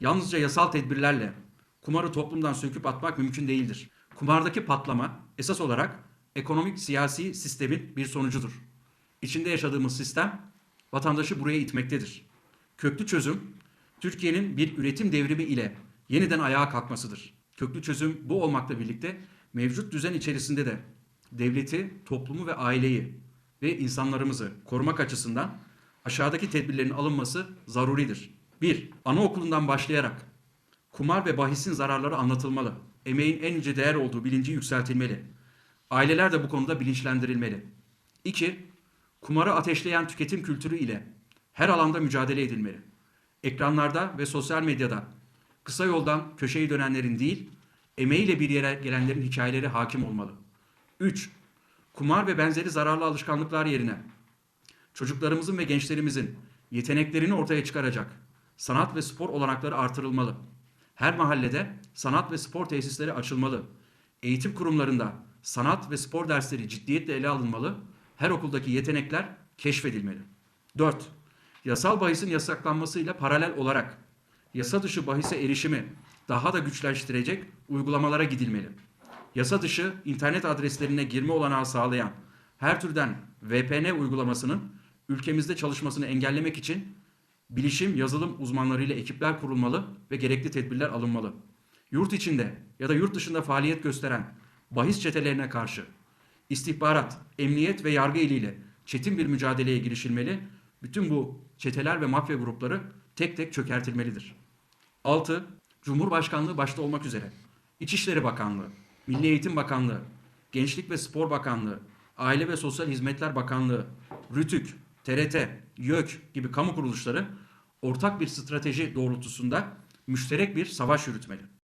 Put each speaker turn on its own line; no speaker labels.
Yalnızca yasal tedbirlerle kumarı toplumdan söküp atmak mümkün değildir. Kumardaki patlama esas olarak ekonomik siyasi sistemin bir sonucudur. İçinde yaşadığımız sistem vatandaşı buraya itmektedir. Köklü çözüm Türkiye'nin bir üretim devrimi ile yeniden ayağa kalkmasıdır. Köklü çözüm bu olmakla birlikte mevcut düzen içerisinde de devleti, toplumu ve aileyi ve insanlarımızı korumak açısından aşağıdaki tedbirlerin alınması zaruridir. 1. Anaokulundan başlayarak kumar ve bahisin zararları anlatılmalı. Emeğin en yüce değer olduğu bilinci yükseltilmeli. Aileler de bu konuda bilinçlendirilmeli. 2. Kumarı ateşleyen tüketim kültürü ile her alanda mücadele edilmeli. Ekranlarda ve sosyal medyada kısa yoldan köşeyi dönenlerin değil, emeğiyle bir yere gelenlerin hikayeleri hakim olmalı. 3. Kumar ve benzeri zararlı alışkanlıklar yerine çocuklarımızın ve gençlerimizin yeteneklerini ortaya çıkaracak sanat ve spor olanakları artırılmalı. Her mahallede sanat ve spor tesisleri açılmalı. Eğitim kurumlarında sanat ve spor dersleri ciddiyetle ele alınmalı. Her okuldaki yetenekler keşfedilmeli. 4. Yasal bahisin yasaklanmasıyla paralel olarak yasa dışı bahise erişimi daha da güçleştirecek uygulamalara gidilmeli. Yasa dışı internet adreslerine girme olanağı sağlayan her türden VPN uygulamasının ülkemizde çalışmasını engellemek için bilişim, yazılım uzmanlarıyla ekipler kurulmalı ve gerekli tedbirler alınmalı. Yurt içinde ya da yurt dışında faaliyet gösteren bahis çetelerine karşı istihbarat, emniyet ve yargı eliyle çetin bir mücadeleye girişilmeli. Bütün bu çeteler ve mafya grupları tek tek çökertilmelidir. 6. Cumhurbaşkanlığı başta olmak üzere İçişleri Bakanlığı, Milli Eğitim Bakanlığı, Gençlik ve Spor Bakanlığı, Aile ve Sosyal Hizmetler Bakanlığı, RÜTÜK, TRT, YÖK gibi kamu kuruluşları ortak bir strateji doğrultusunda müşterek bir savaş yürütmeli.